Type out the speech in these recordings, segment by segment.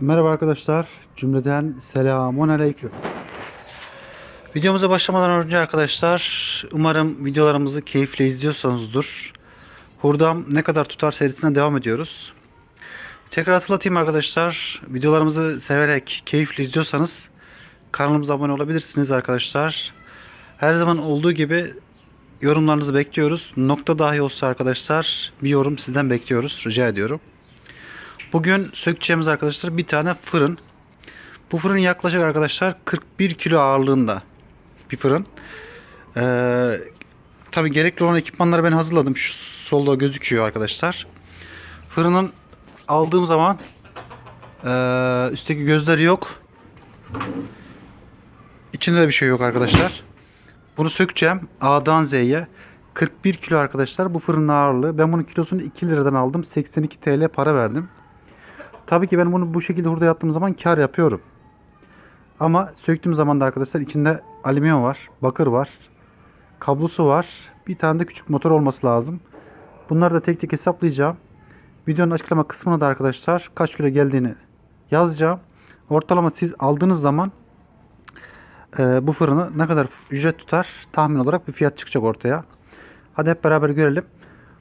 Merhaba arkadaşlar. Cümleden selamun aleyküm. Videomuza başlamadan önce arkadaşlar umarım videolarımızı keyifle izliyorsanızdır. Hurdam ne kadar tutar serisine devam ediyoruz. Tekrar hatırlatayım arkadaşlar. Videolarımızı severek keyifle izliyorsanız kanalımıza abone olabilirsiniz arkadaşlar. Her zaman olduğu gibi yorumlarınızı bekliyoruz. Nokta dahi olsa arkadaşlar bir yorum sizden bekliyoruz. Rica ediyorum. Bugün sökeceğimiz arkadaşlar bir tane fırın. Bu fırın yaklaşık arkadaşlar 41 kilo ağırlığında bir fırın. Ee, Tabi gerekli olan ekipmanları ben hazırladım. Şu solda gözüküyor arkadaşlar. Fırının aldığım zaman ee, üstteki gözleri yok. İçinde de bir şey yok arkadaşlar. Bunu sökeceğim A'dan Z'ye. 41 kilo arkadaşlar bu fırının ağırlığı. Ben bunun kilosunu 2 liradan aldım. 82 TL para verdim. Tabii ki ben bunu bu şekilde hurda yaptığım zaman kar yapıyorum. Ama söktüğüm zaman da arkadaşlar içinde alüminyum var, bakır var, kablosu var. Bir tane de küçük motor olması lazım. Bunları da tek tek hesaplayacağım. Videonun açıklama kısmına da arkadaşlar kaç kilo geldiğini yazacağım. Ortalama siz aldığınız zaman e, bu fırını ne kadar ücret tutar tahmin olarak bir fiyat çıkacak ortaya. Hadi hep beraber görelim.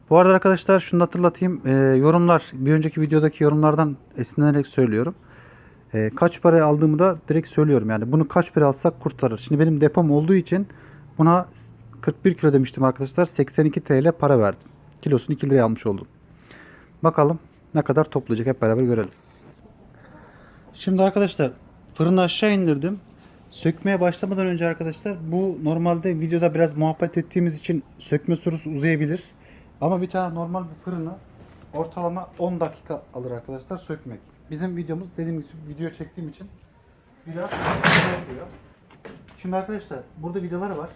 Bu arada arkadaşlar şunu hatırlatayım. Ee, yorumlar bir önceki videodaki yorumlardan esinlenerek söylüyorum. Ee, kaç paraya aldığımı da direkt söylüyorum. Yani bunu kaç para alsak kurtarır. Şimdi benim depom olduğu için buna 41 kilo demiştim arkadaşlar. 82 TL para verdim. Kilosunu 2 liraya almış oldum. Bakalım ne kadar toplayacak hep beraber görelim. Şimdi arkadaşlar fırını aşağı indirdim. Sökmeye başlamadan önce arkadaşlar bu normalde videoda biraz muhabbet ettiğimiz için sökme süresi uzayabilir. Ama bir tane normal bir fırını ortalama 10 dakika alır arkadaşlar sökmek. Bizim videomuz dediğim gibi video çektiğim için biraz kısa yapıyor. Şimdi arkadaşlar burada vidalar var.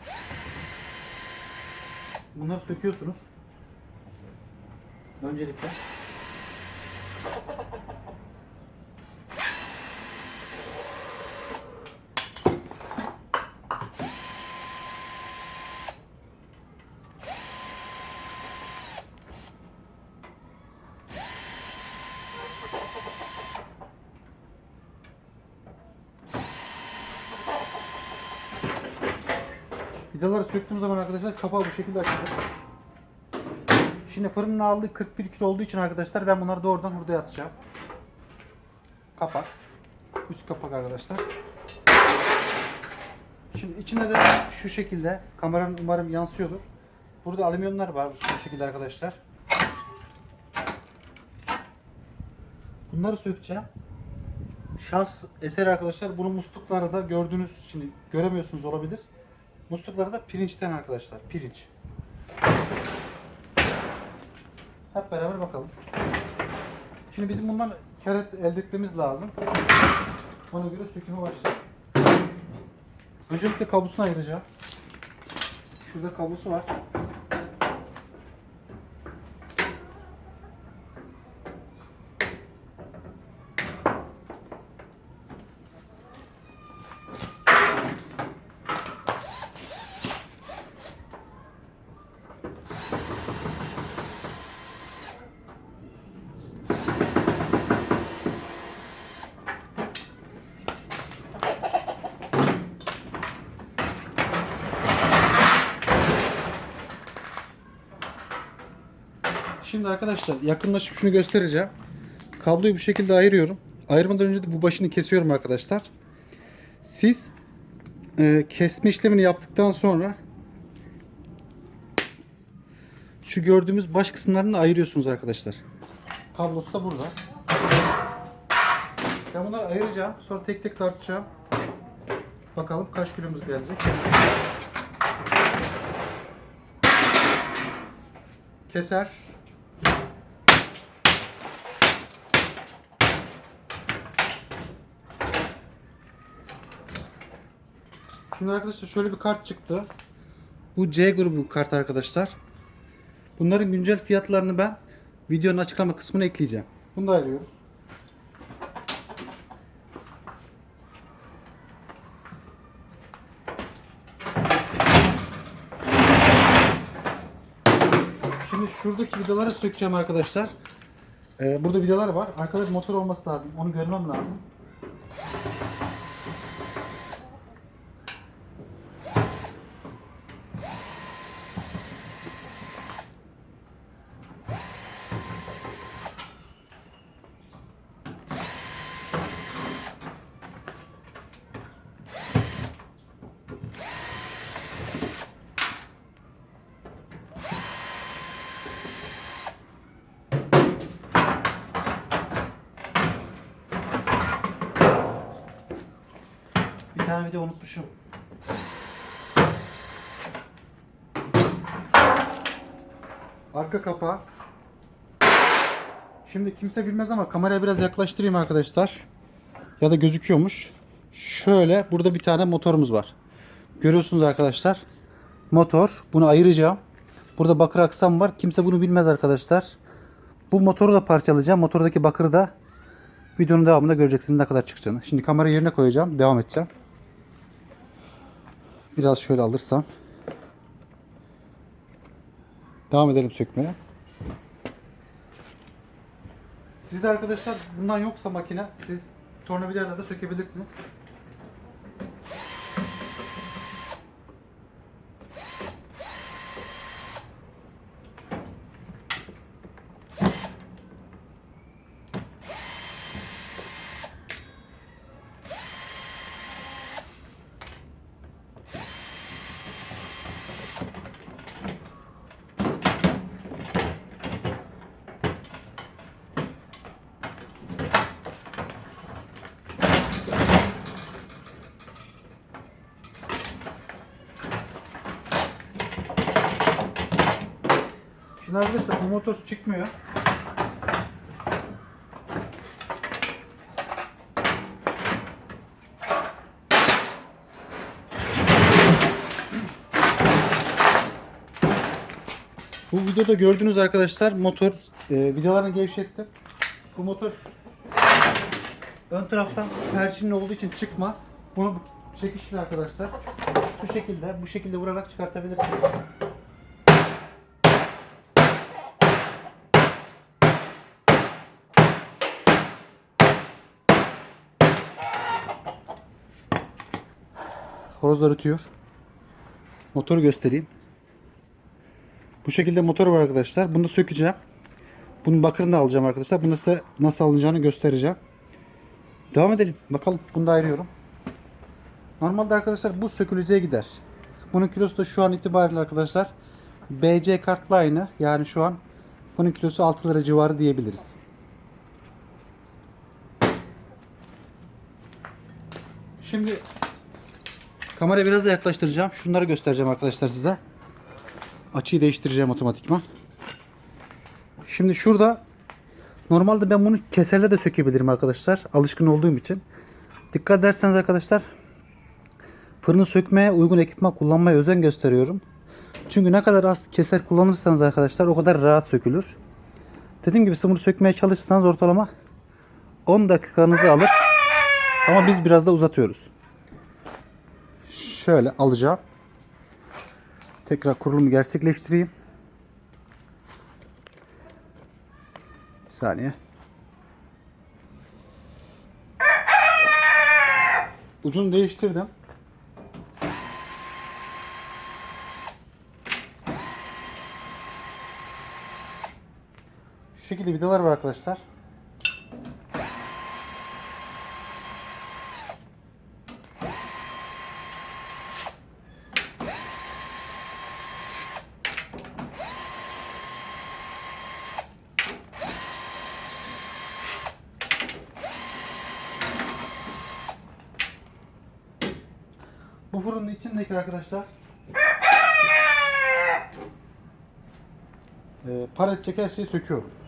Bunları söküyorsunuz. Öncelikle. Vidaları söktüğüm zaman arkadaşlar kapağı bu şekilde açılır. Şimdi fırının ağırlığı 41 kilo olduğu için arkadaşlar ben bunları doğrudan hurdaya atacağım. Kapak. Üst kapak arkadaşlar. Şimdi içinde de şu şekilde kameranın umarım yansıyordur. Burada alüminyumlar var bu şekilde arkadaşlar. Bunları sökeceğim. Şans eser arkadaşlar. Bunun muslukları da gördüğünüz şimdi göremiyorsunuz olabilir. Muslukları da pirinçten arkadaşlar. Pirinç. Hep beraber bakalım. Şimdi bizim bundan kar elde etmemiz lazım. Ona göre söküme başlayalım. Öncelikle kablosunu ayıracağım. Şurada kablosu var. Şimdi arkadaşlar yakınlaşıp şunu göstereceğim. Kabloyu bu şekilde ayırıyorum. Ayırmadan önce de bu başını kesiyorum arkadaşlar. Siz e, kesme işlemini yaptıktan sonra şu gördüğümüz baş kısımlarını ayırıyorsunuz arkadaşlar. Kablosu da burada. Ben bunları ayıracağım. Sonra tek tek tartacağım. Bakalım kaç kilomuz gelecek. Keser. Şimdi arkadaşlar şöyle bir kart çıktı. Bu C grubu kart arkadaşlar. Bunların güncel fiyatlarını ben videonun açıklama kısmına ekleyeceğim. Bunu da ayırıyoruz. Şimdi şuradaki vidaları sökeceğim arkadaşlar. Ee, burada vidalar var. Arkada bir motor olması lazım. Onu görmem lazım. Tane video unutmuşum. Arka kapağı. Şimdi kimse bilmez ama kameraya biraz yaklaştırayım arkadaşlar. Ya da gözüküyormuş. Şöyle burada bir tane motorumuz var. Görüyorsunuz arkadaşlar. Motor. Bunu ayıracağım. Burada bakır aksam var. Kimse bunu bilmez arkadaşlar. Bu motoru da parçalayacağım. Motordaki bakırı da videonun devamında göreceksiniz ne kadar çıkacağını. Şimdi kamerayı yerine koyacağım. Devam edeceğim. Biraz şöyle alırsam. Devam edelim sökmeye. Sizde arkadaşlar bundan yoksa makine siz tornavidalarla da sökebilirsiniz. Şimdi arkadaşlar bu motor çıkmıyor. Bu videoda gördüğünüz arkadaşlar motor e, vidalarını gevşettim. Bu motor ön taraftan perçinli olduğu için çıkmaz. Bunu çekişli arkadaşlar. Şu şekilde bu şekilde vurarak çıkartabilirsiniz. Horozlar ötüyor. Motoru göstereyim. Bu şekilde motor var arkadaşlar. Bunu da sökeceğim. Bunun bakırını da alacağım arkadaşlar. Bunu size nasıl alınacağını göstereceğim. Devam edelim. Bakalım. Bunu da ayırıyorum. Normalde arkadaşlar bu söküleceğe gider. Bunun kilosu da şu an itibariyle arkadaşlar BC kartla aynı. Yani şu an bunun kilosu 6 lira civarı diyebiliriz. Şimdi kamerayı biraz da yaklaştıracağım. Şunları göstereceğim arkadaşlar size. Açıyı değiştireceğim otomatikman. Şimdi şurada normalde ben bunu keserle de sökebilirim arkadaşlar. Alışkın olduğum için. Dikkat ederseniz arkadaşlar fırını sökmeye uygun ekipman kullanmaya özen gösteriyorum. Çünkü ne kadar az keser kullanırsanız arkadaşlar o kadar rahat sökülür. Dediğim gibi bunu sökmeye çalışırsanız ortalama 10 dakikanızı alır. Ama biz biraz da uzatıyoruz. Şöyle alacağım. Tekrar kurulumu gerçekleştireyim. Bir saniye. Ucunu değiştirdim. Şu şekilde vidalar var arkadaşlar. Bu fırının içindeki arkadaşlar e, palet çeker şeyi söküyorum.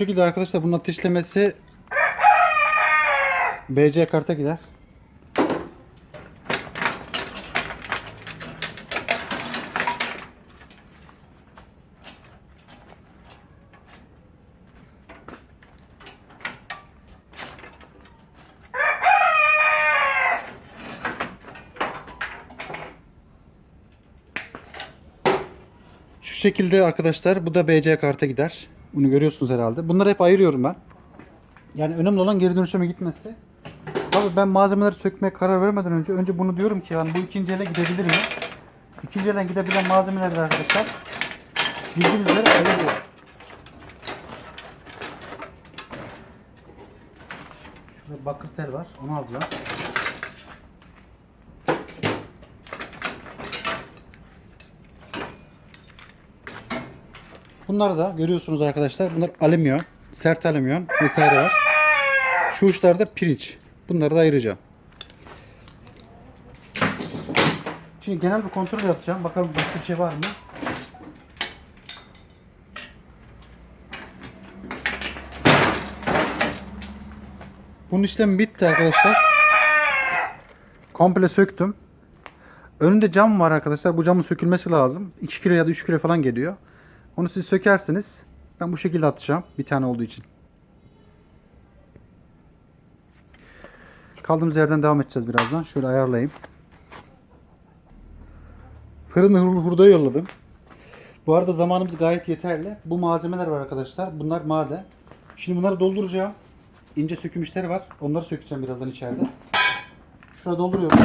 Şekilde arkadaşlar bunun ateşlemesi BC karta gider. Şu şekilde arkadaşlar bu da BC karta gider. Bunu görüyorsunuz herhalde. Bunları hep ayırıyorum ben. Yani önemli olan geri dönüşüme gitmesi. Tabii ben malzemeleri sökmeye karar vermeden önce önce bunu diyorum ki yani bu ikinci ele gidebilir mi? İkinci elden gidebilen malzemeler arkadaşlar bildiğiniz üzere ayırıyor. Şurada bakır tel var. Onu alacağım. Bunlar da görüyorsunuz arkadaşlar. Bunlar alüminyum, sert alüminyum vesaire var. Şu uçlarda pirinç. Bunları da ayıracağım. Şimdi genel bir kontrol yapacağım. Bakalım başka bir şey var mı? Bunun işlemi bitti arkadaşlar. Komple söktüm. Önünde cam var arkadaşlar. Bu camın sökülmesi lazım. 2 kilo ya da 3 kilo falan geliyor. Onu siz sökersiniz. Ben bu şekilde atacağım. Bir tane olduğu için. Kaldığımız yerden devam edeceğiz birazdan. Şöyle ayarlayayım. Fırını hur- hurdaya yolladım. Bu arada zamanımız gayet yeterli. Bu malzemeler var arkadaşlar. Bunlar maden. Şimdi bunları dolduracağım. İnce söküm işleri var. Onları sökeceğim birazdan içeride. Şuraya dolduruyorum.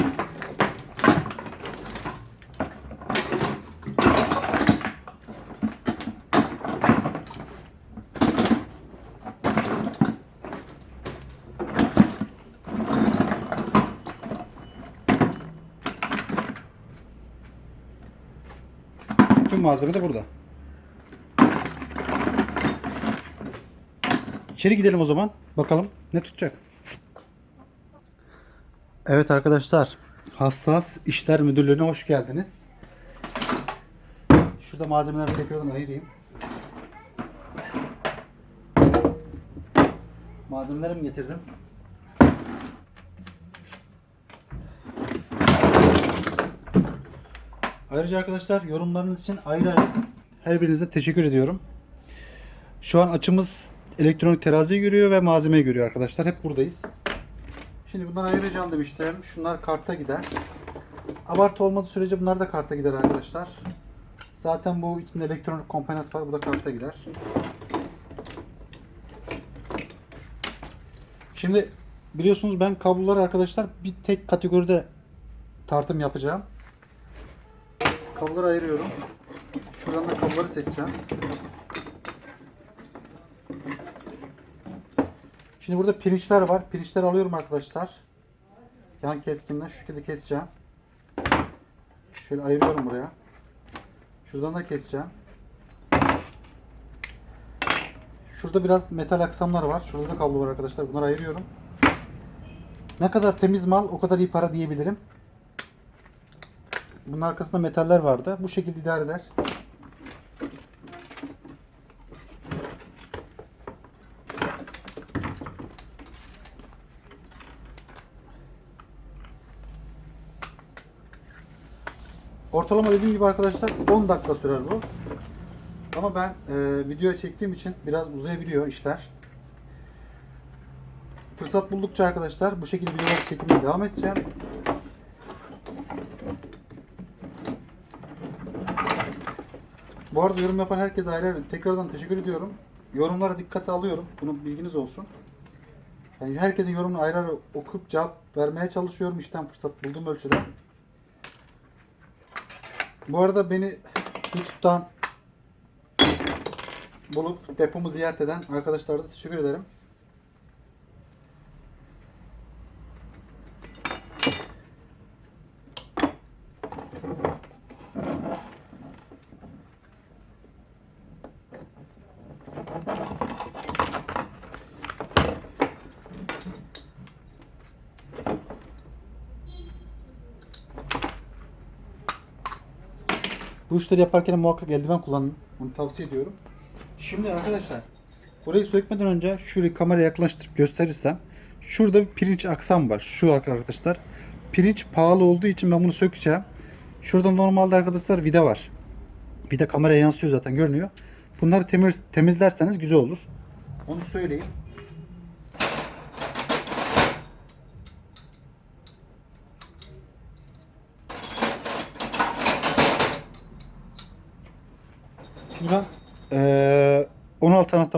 Malzeme de burada. İçeri gidelim o zaman. Bakalım ne tutacak. Evet arkadaşlar. Hassas İşler Müdürlüğü'ne hoş geldiniz. Şurada malzemeleri tekrardan ayırayım. Malzemelerimi getirdim. Ayrıca arkadaşlar yorumlarınız için ayrı ayrı her birinize teşekkür ediyorum. Şu an açımız elektronik teraziyi görüyor ve malzemeyi görüyor arkadaşlar. Hep buradayız. Şimdi bundan ayıracağım demiştim. Şunlar karta gider. Abartı olmadığı sürece bunlar da karta gider arkadaşlar. Zaten bu içinde elektronik komponent var. Bu da karta gider. Şimdi biliyorsunuz ben kabloları arkadaşlar bir tek kategoride tartım yapacağım. Kabloları ayırıyorum. Şuradan da kabloları seçeceğim. Şimdi burada pirinçler var. Pirinçleri alıyorum arkadaşlar. Yan keskinle şu şekilde keseceğim. Şöyle ayırıyorum buraya. Şuradan da keseceğim. Şurada biraz metal aksamlar var. Şurada da kablo var arkadaşlar. Bunları ayırıyorum. Ne kadar temiz mal o kadar iyi para diyebilirim. Bunun arkasında metaller vardı. Bu şekilde idare eder. Ortalama dediğim gibi arkadaşlar 10 dakika sürer bu. Ama ben e, video çektiğim için biraz uzayabiliyor işler. Fırsat buldukça arkadaşlar bu şekilde videolar çekmeye devam edeceğim. Bu arada yorum yapan herkese ayrı ayrı tekrardan teşekkür ediyorum. Yorumlara dikkate alıyorum. Bunu bilginiz olsun. Yani herkesin yorumunu ayrı ayrı okuyup cevap vermeye çalışıyorum işten fırsat bulduğum ölçüde. Bu arada beni YouTube'dan bulup depomu ziyaret eden arkadaşlara da teşekkür ederim. Bu işleri yaparken muhakkak eldiven kullanın. Onu tavsiye ediyorum. Şimdi arkadaşlar Burayı sökmeden önce şurayı kameraya yaklaştırıp gösterirsem şurada bir pirinç aksam var. Şu arkadaşlar. Pirinç pahalı olduğu için ben bunu sökeceğim. Şurada normalde arkadaşlar vida var. Vida kameraya yansıyor zaten görünüyor. Bunları temiz, temizlerseniz güzel olur. Onu söyleyeyim.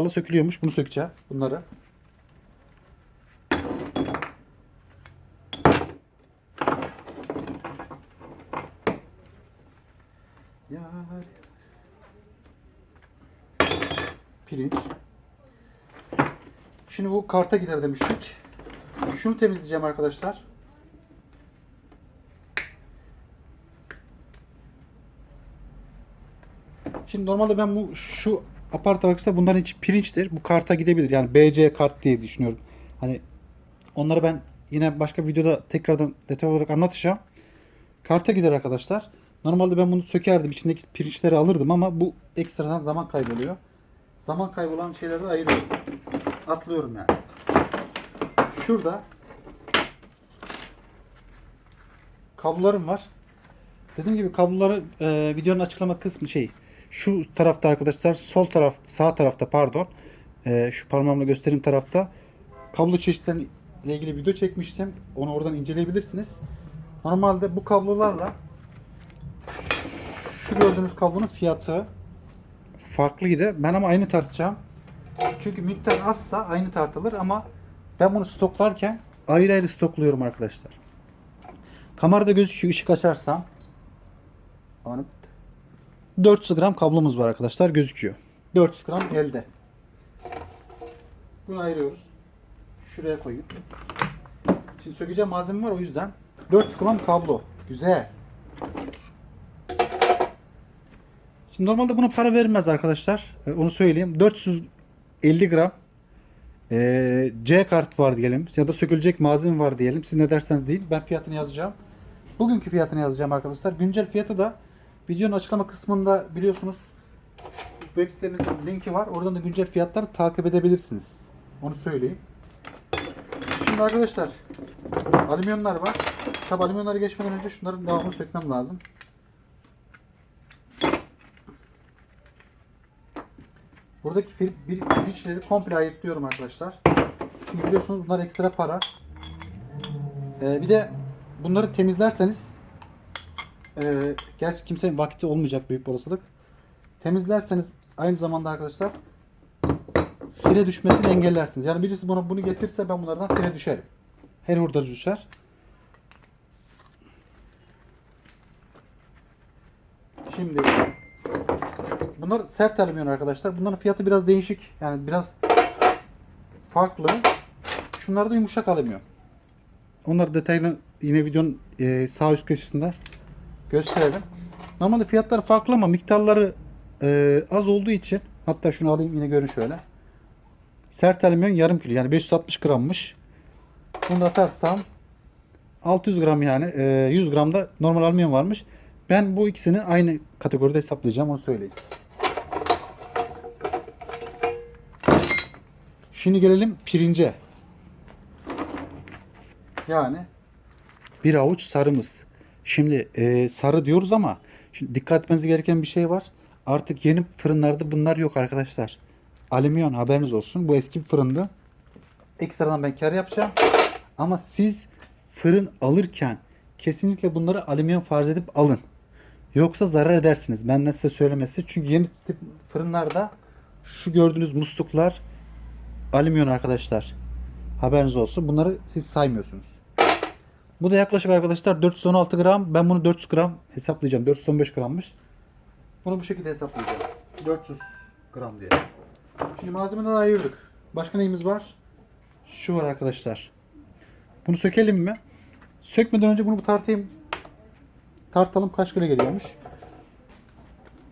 16 anahtarla sökülüyormuş. Bunu sökeceğim. Bunları. Yar. Pirinç. Şimdi bu karta gider demiştik. Şunu temizleyeceğim arkadaşlar. Şimdi normalde ben bu şu apart arkadaşlar bunların içi pirinçtir. Bu karta gidebilir. Yani BC kart diye düşünüyorum. Hani onları ben yine başka videoda tekrardan detay olarak anlatacağım. Karta gider arkadaşlar. Normalde ben bunu sökerdim. içindeki pirinçleri alırdım ama bu ekstradan zaman kayboluyor. Zaman kaybolan şeyleri de ayırıyorum. Atlıyorum yani. Şurada kablolarım var. Dediğim gibi kabloları e, videonun açıklama kısmı şey şu tarafta arkadaşlar sol taraf sağ tarafta pardon e, şu parmağımla göstereyim tarafta kablo çeşitleriyle ilgili video çekmiştim. Onu oradan inceleyebilirsiniz. Normalde bu kablolarla şu gördüğünüz kablonun fiyatı farklıydı. Ben ama aynı tartacağım. Çünkü miktar azsa aynı tartılır ama ben bunu stoklarken ayrı ayrı stokluyorum arkadaşlar. Kamerada gözüküyor ışık açarsam. Anıp 400 gram kablomuz var arkadaşlar gözüküyor. 400 gram elde. Bunu ayırıyoruz. Şuraya koyayım. Şimdi sökeceğim malzeme var o yüzden. 400 gram kablo. Güzel. Şimdi normalde buna para verilmez arkadaşlar. Ee, Onu söyleyeyim. 450 gram ee, C kart var diyelim ya da sökülecek malzeme var diyelim. Siz ne derseniz değil. Ben fiyatını yazacağım. Bugünkü fiyatını yazacağım arkadaşlar. Güncel fiyatı da videonun açıklama kısmında biliyorsunuz web sitemizin linki var. Oradan da güncel fiyatları takip edebilirsiniz. Onu söyleyeyim. Şimdi arkadaşlar alüminyonlar var. Tabi alüminyonları geçmeden önce şunların devamını sökmem lazım. Buradaki bir pirinçleri komple ayırtıyorum arkadaşlar. Çünkü biliyorsunuz bunlar ekstra para. Ee, bir de bunları temizlerseniz e, gerçi kimsenin vakti olmayacak büyük bir olasılık. Temizlerseniz aynı zamanda arkadaşlar file düşmesini engellersiniz. Yani birisi bana bunu getirse ben bunlardan file düşerim. Her hurdacı düşer. Şimdi bunlar sert alüminyum arkadaşlar. Bunların fiyatı biraz değişik. Yani biraz farklı. Şunlar da yumuşak alüminyum. Onları detaylı yine videonun e, sağ üst köşesinde gösterelim. Normalde fiyatları farklı ama miktarları e, az olduğu için hatta şunu alayım yine görün şöyle. Sert alüminyum yarım kilo yani 560 grammış. Bunu da atarsam 600 gram yani e, 100 gram da normal alüminyum varmış. Ben bu ikisini aynı kategoride hesaplayacağım onu söyleyeyim. Şimdi gelelim pirince. Yani bir avuç sarımız. Şimdi e, sarı diyoruz ama şimdi dikkat etmeniz gereken bir şey var. Artık yeni fırınlarda bunlar yok arkadaşlar. Alüminyon haberiniz olsun. Bu eski bir fırındı. Ekstradan ben kar yapacağım. Ama siz fırın alırken kesinlikle bunları alüminyon farz edip alın. Yoksa zarar edersiniz. Benden size söylemesi. Çünkü yeni tip fırınlarda şu gördüğünüz musluklar alüminyon arkadaşlar. Haberiniz olsun. Bunları siz saymıyorsunuz. Bu da yaklaşık arkadaşlar 416 gram. Ben bunu 400 gram hesaplayacağım. 415 grammış. Bunu bu şekilde hesaplayacağım. 400 gram diye. Şimdi malzemeleri ayırdık. Başka neyimiz var? Şu var arkadaşlar. Bunu sökelim mi? Sökmeden önce bunu tartayım. Tartalım kaç kilo geliyormuş.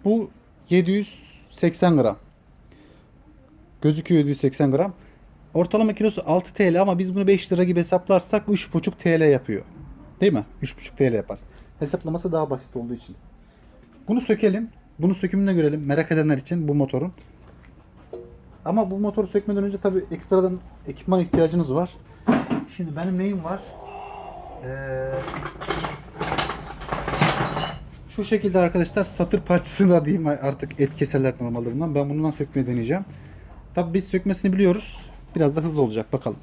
Bu 780 gram. Gözüküyor 780 gram. Ortalama kilosu 6 TL ama biz bunu 5 lira gibi hesaplarsak 3,5 TL yapıyor. Değil mi? 3,5 TL yapar. Hesaplaması daha basit olduğu için. Bunu sökelim. Bunu sökümünde görelim. Merak edenler için bu motorun. Ama bu motoru sökmeden önce tabii ekstradan ekipman ihtiyacınız var. Şimdi benim neyim var? Ee, şu şekilde arkadaşlar satır parçasını diyeyim artık et keserler normallarından. Ben bundan sökmeyi deneyeceğim. Tabii biz sökmesini biliyoruz. Biraz da hızlı olacak bakalım.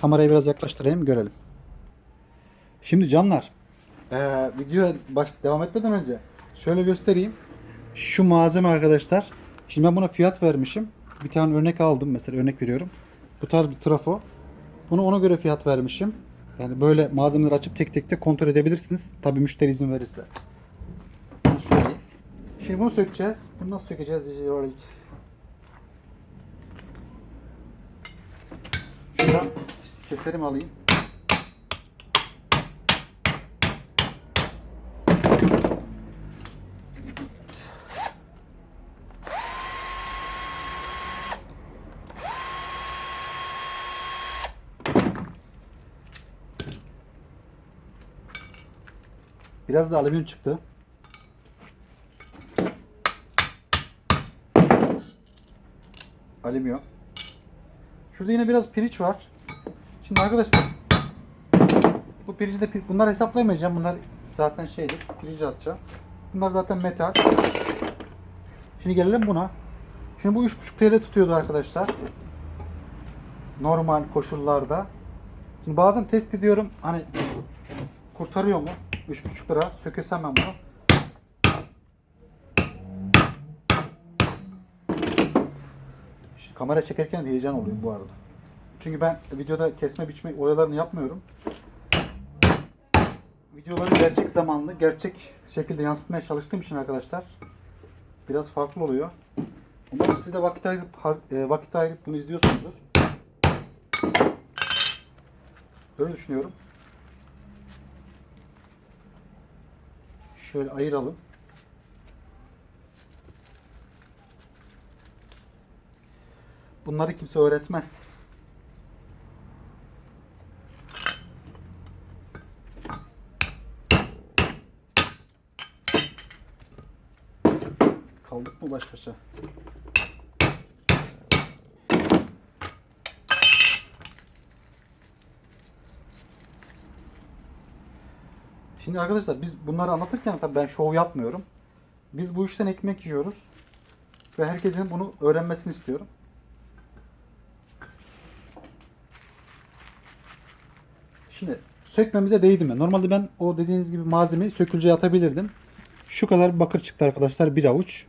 Kamerayı biraz yaklaştırayım görelim. Şimdi canlar ee, videoya baş, devam etmeden önce şöyle göstereyim. Şu malzeme arkadaşlar. Şimdi ben buna fiyat vermişim. Bir tane örnek aldım mesela örnek veriyorum. Bu tarz bir trafo. Bunu ona göre fiyat vermişim. Yani böyle malzemeleri açıp tek tek de kontrol edebilirsiniz. Tabii müşteri izin verirse. Şimdi bunu sökeceğiz. Bunu nasıl sökeceğiz? Şuradan keserim alayım. Biraz da alüminyum çıktı. Alüminyum. Şurada yine biraz pirinç var. Şimdi arkadaşlar bu pirinci de bunlar hesaplayamayacağım. Bunlar zaten şeydir. Pirinci atacağım. Bunlar zaten metal. Şimdi gelelim buna. Şimdi bu 3,5 TL tutuyordu arkadaşlar. Normal koşullarda. Şimdi bazen test ediyorum. Hani kurtarıyor mu? 3,5 lira. Sökesem ben bunu. Şimdi kamera çekerken de heyecan oluyor bu arada. Çünkü ben videoda kesme biçme olaylarını yapmıyorum. Videoları gerçek zamanlı, gerçek şekilde yansıtmaya çalıştığım için arkadaşlar biraz farklı oluyor. Umarım siz de vakit ayırıp, e, vakit ayırıp bunu izliyorsunuzdur. Öyle düşünüyorum. Şöyle ayıralım. Bunları kimse öğretmez. Kaldık mı baş başa? Şimdi arkadaşlar biz bunları anlatırken tabii ben şov yapmıyorum. Biz bu işten ekmek yiyoruz. Ve herkesin bunu öğrenmesini istiyorum. Şimdi sökmemize değdi mi? Normalde ben o dediğiniz gibi malzemeyi sökülceye atabilirdim. Şu kadar bakır çıktı arkadaşlar. Bir avuç.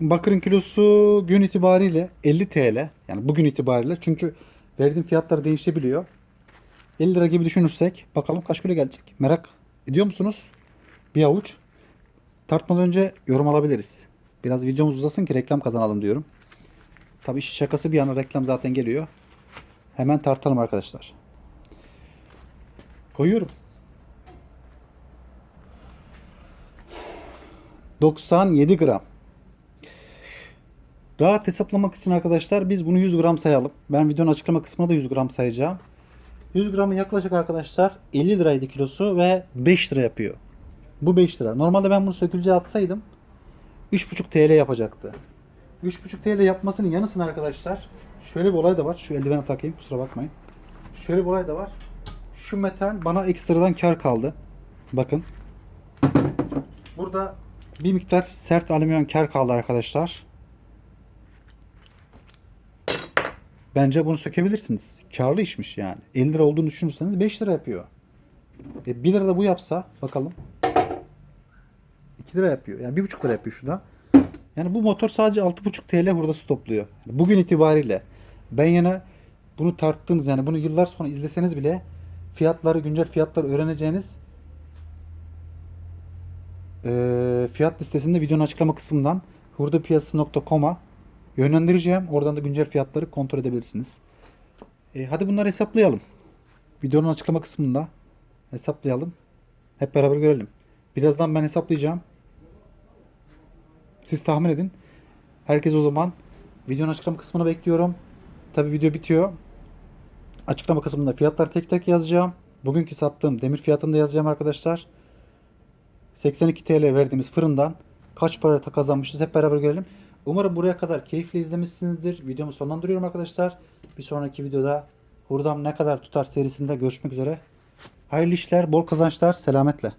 Bakırın kilosu gün itibariyle 50 TL. Yani bugün itibariyle. Çünkü verdiğim fiyatlar değişebiliyor. 50 lira gibi düşünürsek bakalım kaç kilo gelecek. Merak ediyor musunuz? Bir avuç. Tartmadan önce yorum alabiliriz. Biraz videomuz uzasın ki reklam kazanalım diyorum. Tabii işin şakası bir yana reklam zaten geliyor. Hemen tartalım arkadaşlar. Koyuyorum. 97 gram. Rahat hesaplamak için arkadaşlar biz bunu 100 gram sayalım. Ben videonun açıklama kısmına da 100 gram sayacağım. 100 gramı yaklaşık arkadaşlar 50 liraydı kilosu ve 5 lira yapıyor. Bu 5 lira. Normalde ben bunu sökülceye atsaydım 3,5 TL yapacaktı. 3,5 TL yapmasının yanı sıra arkadaşlar şöyle bir olay da var. Şu eldiveni takayım kusura bakmayın. Şöyle bir olay da var. Şu metal bana ekstradan kar kaldı. Bakın. Burada bir miktar sert alüminyum kar kaldı arkadaşlar. Bence bunu sökebilirsiniz. Karlı işmiş yani. 50 lira olduğunu düşünürseniz 5 lira yapıyor. E 1 lira da bu yapsa bakalım. 2 lira yapıyor. Yani 1,5 lira yapıyor şu. Yani bu motor sadece 6,5 TL burada stopluyor. Yani bugün itibariyle ben yine bunu tarttığınız yani bunu yıllar sonra izleseniz bile fiyatları güncel fiyatları öğreneceğiniz eee, fiyat listesinde videonun açıklama kısmından hurdapiyasası.com'a yönlendireceğim. Oradan da güncel fiyatları kontrol edebilirsiniz. E, hadi bunları hesaplayalım. Videonun açıklama kısmında hesaplayalım. Hep beraber görelim. Birazdan ben hesaplayacağım. Siz tahmin edin. Herkes o zaman videonun açıklama kısmına bekliyorum. Tabi video bitiyor. Açıklama kısmında fiyatları tek tek yazacağım. Bugünkü sattığım demir fiyatını da yazacağım arkadaşlar. 82 TL verdiğimiz fırından kaç para kazanmışız hep beraber görelim. Umarım buraya kadar keyifle izlemişsinizdir. Videomu sonlandırıyorum arkadaşlar. Bir sonraki videoda hurdam ne kadar tutar serisinde görüşmek üzere. Hayırlı işler, bol kazançlar, selametle.